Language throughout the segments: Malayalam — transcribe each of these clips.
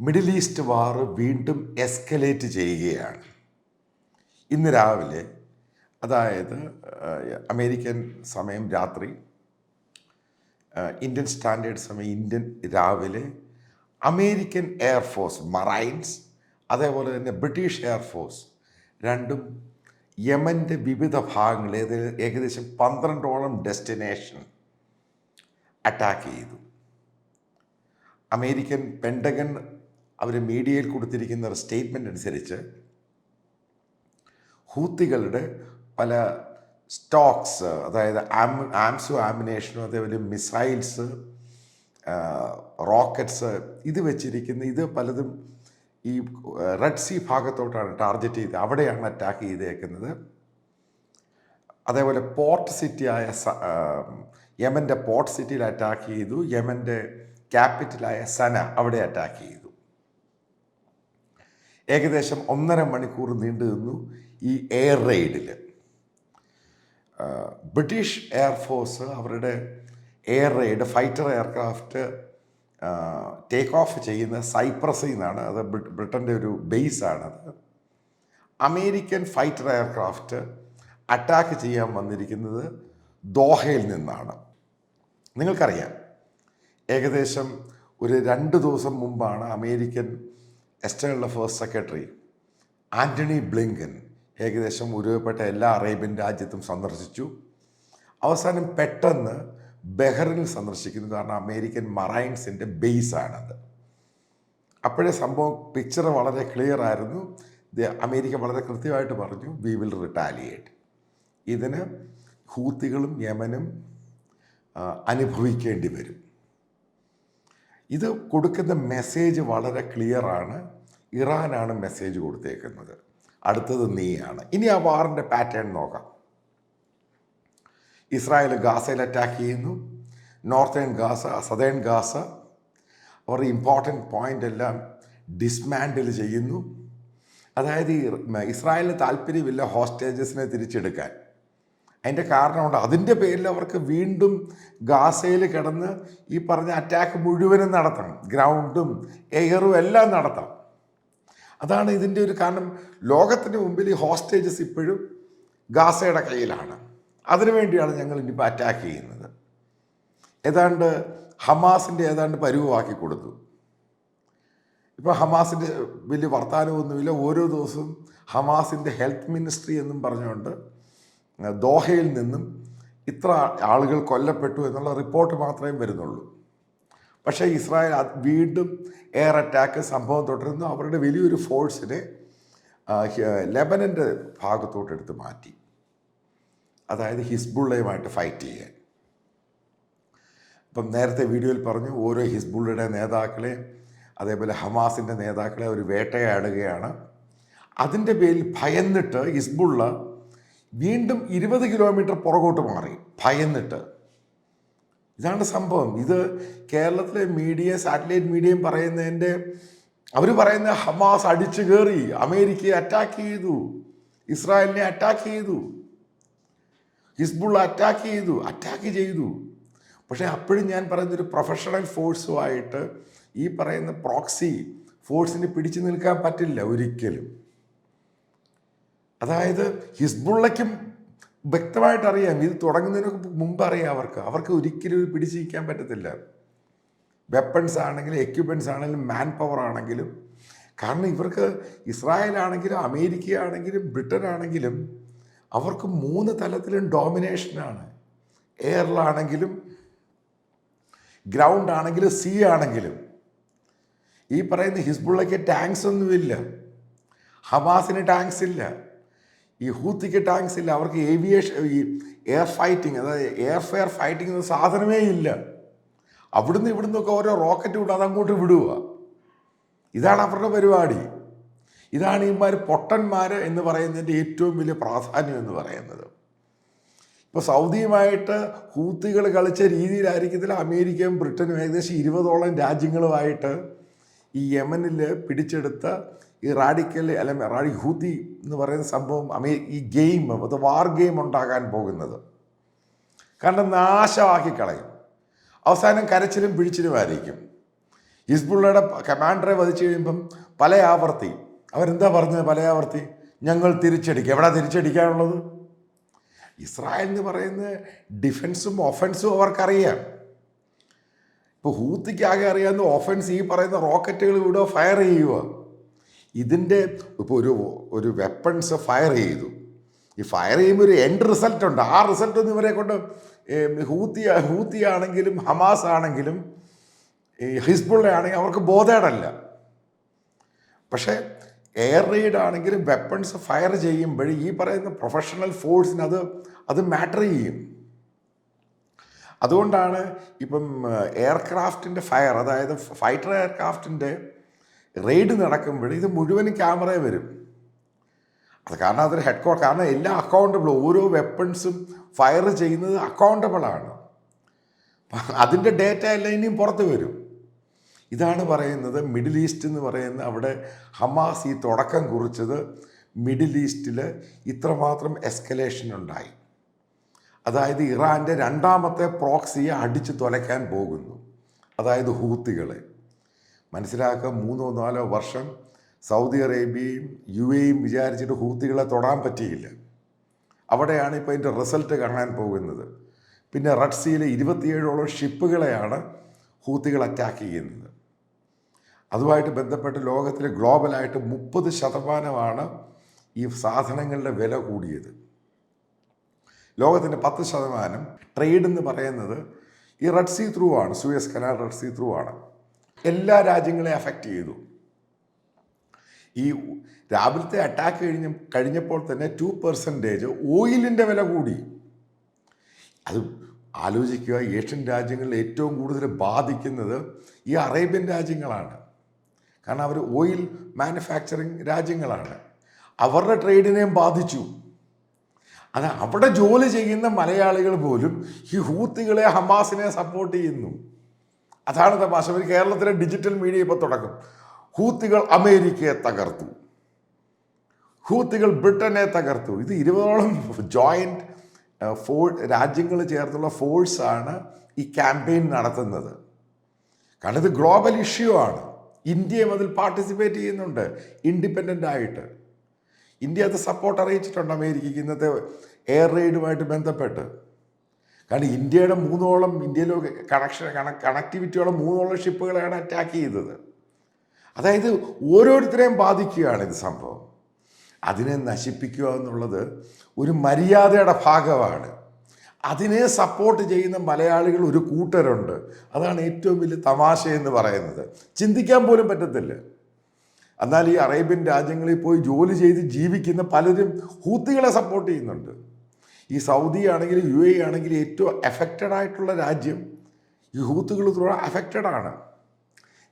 മിഡിൽ ഈസ്റ്റ് വാർ വീണ്ടും എസ്കലേറ്റ് ചെയ്യുകയാണ്. ഇന്ന് രാവിലെ അതായത് അമേരിക്കൻ സമയം രാത്രി ഇന്ത്യൻ സ്റ്റാൻഡേർഡ് സമയം ഇന്ത്യൻ രാവിലെ അമേരിക്കൻ എയർഫോഴ്സ് മറൈൻസ് അതേപോലെ തന്നെ ബ്രിട്ടീഷ് എയർഫോഴ്സ് രണ്ടും യമന്റെ വിവിധ ഭാഗങ്ങളിൽ ഏകദേശം പന്ത്രണ്ടോളം ഡെസ്റ്റിനേഷൻ അറ്റാക്ക് ചെയ്തു. അമേരിക്കൻ പെൻഡഗൺ അവർ മീഡിയയിൽ കൊടുത്തിരിക്കുന്ന ഒരു സ്റ്റേറ്റ്മെന്റ് അനുസരിച്ച് ഹൂത്തികളുടെ പല സ്റ്റോക്സ് അതായത് ആം ആംസു ആമിനേഷനും അതേപോലെ മിസൈൽസ് റോക്കറ്റ്സ് ഇത് വെച്ചിരിക്കുന്ന ഇത് പലതും ഈ റെഡ് സീ ഭാഗത്തോട്ടാണ് ടാർഗറ്റ് ചെയ്ത് അവിടെയാണ് അറ്റാക്ക് ചെയ്തേക്കുന്നത്. അതേപോലെ പോർട്ട് സിറ്റിയായ യമന്റെ പോർട്ട് സിറ്റിയിൽ അറ്റാക്ക് ചെയ്തു യമന്റെ ക്യാപിറ്റലായ സന അവിടെ അറ്റാക്ക് ചെയ്തു. ഏകദേശം ഒന്നര മണിക്കൂർ നീണ്ടു നിന്നു ഈ എയർ റെയ്ഡിൽ ബ്രിട്ടീഷ് എയർഫോഴ്സ് അവരുടെ air raid fighter aircraft take off ചെയ്യുന്ന സൈപ്രസിൽ നിന്നാണ് അത് ബ്രി- ബ്രിട്ടന്റെ ഒരു ബേസാണത് അമേരിക്കൻ ഫൈറ്റർ എയർക്രാഫ്റ്റ് അറ്റാക്ക് ചെയ്യാൻ വന്നിരിക്കുന്നത് ദോഹയിൽ നിന്നാണ്. നിങ്ങൾക്കറിയാം ഏകദേശം ഒരു രണ്ട് ദിവസം മുമ്പാണ് American external first secretary Antony Blinken ഏകദേശം ഉരുവപ്പെട്ട എല്ലാ അറേബ്യൻ രാജ്യത്തും സന്ദർശിച്ചു. അവസാനം പെട്ടെന്ന് ബഹ്റിനിൽ സന്ദർശിക്കുന്നു കാരണം അമേരിക്കൻ മറൈൻസിന്റെ ബേസാണത് അപ്പോഴേ സംഭവം പിക്ചർ വളരെ ക്ലിയർ ആയിരുന്നു. അമേരിക്ക വളരെ കൃത്യമായിട്ട് പറഞ്ഞു വി വിൽ റിട്ടാലിയേറ്റ് ഇതിന് ഹൂത്തികളും യമനും അനുഭവിക്കേണ്ടി വരും. ഇത് കൊടുക്കുന്ന മെസ്സേജ് വളരെ ക്ലിയറാണ് ഇറാനാണ് മെസ്സേജ് കൊടുത്തേക്കുന്നത്. അടുത്തത് നീയാണ്. ഇനി ആ വാറിന്റെ പാറ്റേൺ നോക്കാം. ഇസ്രായേൽ ഗാസയിൽ അറ്റാക്ക് ചെയ്യുന്നു. നോർത്തേൺ ഗാസ സദേൺ ഗാസ അവർ ഇമ്പോർട്ടന്റ് പോയിന്റ് എല്ലാം ഡിസ്മാൻഡിൽ ചെയ്യുന്നു. അതായത് ഇസ്രായേലിന് താല്പര്യമില്ല ഹോസ്റ്റേജസിനെ തിരിച്ചെടുക്കാൻ. അതിന്റെ കാരണമുണ്ട്. അതിന്റെ പേരിൽ അവർക്ക് വീണ്ടും ഗാസയിൽ കിടന്ന് ഈ പറഞ്ഞ അറ്റാക്ക് മുഴുവനും നടത്തണം. ഗ്രൗണ്ടും എയറും എല്ലാം നടത്തണം. അതാണ് ഇതിന്റെ ഒരു കാരണം. ലോകത്തിന് മുമ്പിൽ ഈ ഹോസ്റ്റേജസ് ഇപ്പോഴും ഗാസയുടെ കയ്യിലാണ്. അതിനുവേണ്ടിയാണ് ഞങ്ങൾ ഇനിയിപ്പോൾ അറ്റാക്ക് ചെയ്യുന്നത്. ഏതാണ്ട് ഹമാസിന്റെ ഏതാണ്ട് പരുവമാക്കി കൊടുത്തു. ഇപ്പോൾ ഹമാസിന്റെ വലിയ വർത്തമാനമൊന്നുമില്ല ഓരോ ദിവസവും ഹമാസിന്റെ ഹെൽത്ത് മിനിസ്ട്രി എന്നും പറഞ്ഞുകൊണ്ട് ദോഹയിൽ നിന്നും ഇത്ര ആളുകൾ കൊല്ലപ്പെട്ടു എന്നുള്ള റിപ്പോർട്ട് മാത്രമേ വരുന്നുള്ളൂ. പക്ഷേ ഇസ്രായേൽ വീണ്ടും എയർ അറ്റാക്ക് സംഭവം തുടരുന്നു. അവരുടെ വലിയൊരു ഫോഴ്സിനെ ലെബനന്റെ ഭാഗത്തോട്ട് എടുത്ത് മാറ്റി. അതായത് ഹിസ്ബുള്ളയുമായിട്ട് ഫൈറ്റ് ചെയ്യാൻ. ഇപ്പം നേരത്തെ വീഡിയോയിൽ പറഞ്ഞു ഓരോ ഹിസ്ബുള്ളയുടെ നേതാക്കളെ അതേപോലെ ഹമാസിന്റെ നേതാക്കളെ അവർ വേട്ടയാടുകയാണ്. അതിന്റെ പേരിൽ ഭയന്നിട്ട് ഹിസ്ബുള്ള വീണ്ടും ഇരുപത് കിലോമീറ്റർ പുറകോട്ട് മാറി ഭയന്നിട്ട്. ഇതാണ് സംഭവം. ഇത് കേരളത്തിലെ മീഡിയ സാറ്റലൈറ്റ് മീഡിയയും പറയുന്നതിന്റെ അവർ പറയുന്ന ഹമാസ് അടിച്ചു കയറി അമേരിക്കയെ അറ്റാക്ക് ചെയ്തു ഇസ്രായേലിനെ അറ്റാക്ക് ചെയ്തു ഹിസ്ബുൾ അറ്റാക്ക് ചെയ്തു അറ്റാക്ക് ചെയ്തു. പക്ഷേ അപ്പോഴും ഞാൻ പറയുന്ന ഒരു പ്രൊഫഷണൽ ഫോഴ്സുമായിട്ട് ഈ പറയുന്ന പ്രോക്സി ഫോഴ്സിന് പിടിച്ചു നിൽക്കാൻ പറ്റില്ല ഒരിക്കലും. അതായത് ഹിസ്ബുള്ളയ്ക്കും വ്യക്തമായിട്ട് അറിയാം ഇത് തുടങ്ങുന്നതിന് മുമ്പ് അറിയാം അവർക്ക്. അവർക്ക് ഒരിക്കലും ഇത് പിടിച്ചിരിക്കാൻ പറ്റത്തില്ല. വെപ്പൺസ് ആണെങ്കിലും എക്യുപ്മെന്റ്സ് ആണെങ്കിലും മാൻ പവർ ആണെങ്കിലും. കാരണം ഇവർക്ക് ഇസ്രായേൽ ആണെങ്കിലും അമേരിക്ക ആണെങ്കിലും ബ്രിട്ടൻ ആണെങ്കിലും അവർക്ക് മൂന്ന് തലത്തിലും ഡോമിനേഷനാണ് എയറിലാണെങ്കിലും ഗ്രൗണ്ട് ആണെങ്കിലും സീ ആണെങ്കിലും. ഈ പറയുന്ന ഹിസ്ബുള്ളയ്ക്ക് ടാങ്ക്സ് ഒന്നുമില്ല. ഹമാസിന് ടാങ്ക്സ് ഇല്ല. ഈ ഹൂത്തിക്ക് ടാങ്ക്സ് ഇല്ല അവർക്ക് ഏവിയേഷൻ ഈ എയർ ഫൈറ്റിംഗ് അതായത് എയർ ഫെയർ ഫൈറ്റിംഗ് എന്ന സാധനമേ ഇല്ല. അവിടുന്ന് ഇവിടുന്നൊക്കെ ഓരോ റോക്കറ്റ് വിട്ട് അതങ്ങോട്ട് വിടുക ഇതാണ് അവരുടെ പരിപാടി. ഇതാണ് ഇമാർ പൊട്ടന്മാർ എന്ന് പറയുന്നതിന്റെ ഏറ്റവും വലിയ പ്രാധാന്യം എന്ന് പറയുന്നത്. ഇപ്പോൾ സൗദിയുമായിട്ട് ഹൂത്തികൾ കളിച്ച രീതിയിലായിരിക്കത്തില്ല അമേരിക്കയും ബ്രിട്ടനും ഏകദേശം ഇരുപതോളം രാജ്യങ്ങളുമായിട്ട് ഈ യമനിൽ പിടിച്ചെടുത്ത ഈ റാഡിക്കൽ അല്ല റാഡി ഹൂതി എന്ന് പറയുന്ന സംഭവം അമേ ഈ ഗെയിം അത് വാർ ഗെയിം ഉണ്ടാകാൻ പോകുന്നത്. കാരണം നാശമാക്കി കളയും. അവസാനം കരച്ചിലും പിടിച്ചിലുമായിരിക്കും ഹിസ്ബുള്ളയുടെ കമാൻഡറെ വധിച്ചു കഴിയുമ്പം പല ആവർത്തി. അവരെന്താ പറഞ്ഞത് പല ആവർത്തി? ഞങ്ങൾ തിരിച്ചടിക്കുക എവിടെ തിരിച്ചടിക്കാനുള്ളത്? ഇസ്രായേൽ എന്ന് പറയുന്ന ഡിഫൻസും ഒഫൻസും അവർക്കറിയാം. ഇപ്പോൾ ഹൂത്തിക്കാകെ അറിയാവുന്ന ഒഫൻസ് ഈ പറയുന്ന റോക്കറ്റുകൾ ഇവിടെ ഫയർ ചെയ്യുക ഇതിന്റെ ഇപ്പോൾ ഒരു ഒരു വെപ്പൺസ് ഫയർ ചെയ്തു. ഈ ഫയർ ചെയ്യുമ്പോൾ ഒരു എൻഡ് റിസൾട്ട് ഉണ്ട്. ആ റിസൾട്ട് ഒന്നും ഇവരെ കൊണ്ട് ഹൂത്തി ഹൂത്തി ആണെങ്കിലും ഹമാസ് ആണെങ്കിലും ഈ ഹിസ്ബുള്ള ആണെങ്കിലും അവർക്ക് ബോധേടല്ല. പക്ഷേ എയർ റെയ്ഡ് ആണെങ്കിലും വെപ്പൺസ് ഫയർ ചെയ്യുമ്പോൾ ഈ പറയുന്ന പ്രൊഫഷണൽ ഫോഴ്സിന് അത് അത് മാറ്റർ ചെയ്യും. അതുകൊണ്ടാണ് ഇപ്പം എയർക്രാഫ്റ്റിന്റെ ഫയർ അതായത് ഫൈറ്റർ എയർക്രാഫ്റ്റിന്റെ റെയ്ഡ് നടക്കുമ്പോൾ ഇത് മുഴുവൻ ക്യാമറയിൽ വരും. അത് കാരണം അതൊരു ഹെഡ് ക്വാർട്ടർ കാരണം എല്ലാം അക്കൗണ്ടബിൾ ഓരോ വെപ്പൺസും ഫയർ ചെയ്യുന്നത് അക്കൗണ്ടബിളാണ് അതിന്റെ ഡേറ്റ എല്ലാം ഇനിയും പുറത്ത് വരും. ഇതാണ് പറയുന്നത് മിഡിൽ ഈസ്റ്റ് എന്ന് പറയുന്ന അവിടെ ഹമാസ് ഈ തുടക്കം കുറിച്ചത് മിഡിൽ ഈസ്റ്റിൽ ഇത്രമാത്രം എസ്കലേഷൻ ഉണ്ടായി. അതായത് ഇറാന്റെ രണ്ടാമത്തെ പ്രോക്സിയെ അടിച്ചു തുലയ്ക്കാൻ പോകുന്നു. അതായത് ഹൂത്തികളെ. മനസ്സിലാക്കുക മൂന്നോ നാലോ വർഷം സൗദി അറേബ്യയും യു എയും വിചാരിച്ചിട്ട് ഹൂത്തികളെ തൊടാൻ പറ്റിയില്ല. അവിടെയാണ് ഇപ്പോൾ അതിന്റെ റിസൾട്ട് കാണാൻ പോകുന്നത്. പിന്നെ റെഡ് സീയിലെ ഇരുപത്തിയേഴോളം ഷിപ്പുകളെയാണ് ഹൂത്തികൾ അറ്റാക്ക് ചെയ്യുന്നത്. അതുമായിട്ട് ബന്ധപ്പെട്ട് ലോകത്തിൽ ഗ്ലോബലായിട്ട് മുപ്പത് ശതമാനമാണ് ഈ സാധനങ്ങളുടെ വില കൂടിയത്. ലോകത്തിന്റെ പത്ത് ശതമാനം ട്രേഡ് എന്ന് പറയുന്നത് ഈ റെഡ് സീ ത്രൂ ആണ് Suez Canal Red Sea through ആണ്. എല്ലാ രാജ്യങ്ങളെയും അഫക്റ്റ് ചെയ്തു. ഈ രാവിലത്തെ അറ്റാക്ക് കഴിഞ്ഞ കഴിഞ്ഞപ്പോൾ തന്നെ ടു പെർസെന്റേജ് ഓയിലിന്റെ വില കൂടി. അത് ആലോചിക്കുക ഏഷ്യൻ രാജ്യങ്ങളിൽ ഏറ്റവും കൂടുതൽ ബാധിക്കുന്നത് ഈ അറേബ്യൻ രാജ്യങ്ങളാണ്. കാരണം അവർ ഓയിൽ മാനുഫാക്ചറിങ് രാജ്യങ്ങളാണ്. അവരുടെ ട്രേഡിനെയും ബാധിച്ചു. അത് അവിടെ ജോലി ചെയ്യുന്ന മലയാളികൾ പോലും ഈ ഹൂത്തികളെ ഹമാസിനെ സപ്പോർട്ട് ചെയ്യുന്നു. അതാണ് തമാശ. ഒരു കേരളത്തിലെ ഡിജിറ്റൽ മീഡിയ ഇപ്പോൾ തുടക്കം. ഹൂത്തികൾ അമേരിക്കയെ തകർത്തു. ഹൂത്തികൾ ബ്രിട്ടനെ തകർത്തു. ഇത് ഇരുപതോളം ജോയിന്റ് ഫോ രാജ്യങ്ങൾ ചേർത്തുള്ള ഫോഴ്സാണ് ഈ ക്യാമ്പയിൻ നടത്തുന്നത്. കാരണം ഇത് ഗ്ലോബൽ ഇഷ്യൂ ആണ്. ഇന്ത്യയും അതിൽ പാർട്ടിസിപ്പേറ്റ് ചെയ്യുന്നുണ്ട്. ഇൻഡിപെൻഡന്റ് ആയിട്ട്. ഇന്ത്യ അത് സപ്പോർട്ട് അറിയിച്ചിട്ടുണ്ട് അമേരിക്കയ്ക്ക്. ഇന്നത്തെ എയർ റെയ്ഡുമായിട്ട് ബന്ധപ്പെട്ട്. കാരണം ഇന്ത്യയുടെ മൂന്നോളം ഇന്ത്യയിലോ കണക്ഷൻ കണക്ടിവിറ്റിയോളം മൂന്നോളം ഷിപ്പുകളെയാണ് അറ്റാക്ക് ചെയ്തത്. അതായത് ഓരോരുത്തരെയും ബാധിക്കുകയാണ് ഇത് സംഭവം. അതിനെ നശിപ്പിക്കുക എന്നുള്ളത് ഒരു മര്യാദയുടെ ഭാഗമാണ്. അതിനെ സപ്പോർട്ട് ചെയ്യുന്ന മലയാളികൾ ഒരു കൂട്ടരുണ്ട്. അതാണ് ഏറ്റവും വലിയ തമാശ എന്ന് പറയുന്നത്. ചിന്തിക്കാൻ പോലും പറ്റത്തില്ല. എന്നാൽ ഈ അറേബ്യൻ രാജ്യങ്ങളിൽ പോയി ജോലി ചെയ്ത് ജീവിക്കുന്ന പലരും ഹൂത്തികളെ സപ്പോർട്ട് ചെയ്യുന്നുണ്ട്. ഈ സൗദി ആണെങ്കിലും യു എ ആണെങ്കിലും ഏറ്റവും എഫക്റ്റഡ് ആയിട്ടുള്ള രാജ്യം ഈ ത്രൂ അഫക്റ്റഡ് ആണ്.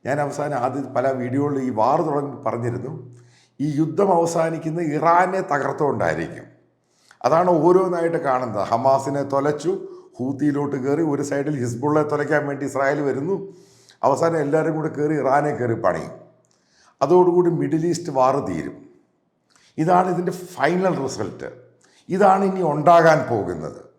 ഞാൻ അവസാനം ആദ്യം പല വീഡിയോകളിൽ ഈ വാർ തുടങ്ങി പറഞ്ഞിരുന്നു. ഈ യുദ്ധം അവസാനിക്കുന്ന ഇറാനെ തകർത്തുകൊണ്ടായിരിക്കും. അതാണ് ഓരോന്നായിട്ട് കാണുന്നത്. ഹമാസിനെ തൊലച്ചു ഹൂത്തിയിലോട്ട് കയറി ഒരു സൈഡിൽ ഹിസ്ബുള്ളെ തൊലയ്ക്കാൻ വേണ്ടി ഇസ്രായേൽ വരുന്നു. അവസാനം എല്ലാവരും കൂടെ കയറി ഇറാനെ കയറി പണിയും. അതോടുകൂടി മിഡിൽ ഈസ്റ്റ് വാർ തീരും. ഇതാണ് ഇതിന്റെ ഫൈനൽ റിസൾട്ട് ഇതാണ് ഇനി ഉണ്ടാകാൻ പോകുന്നത്.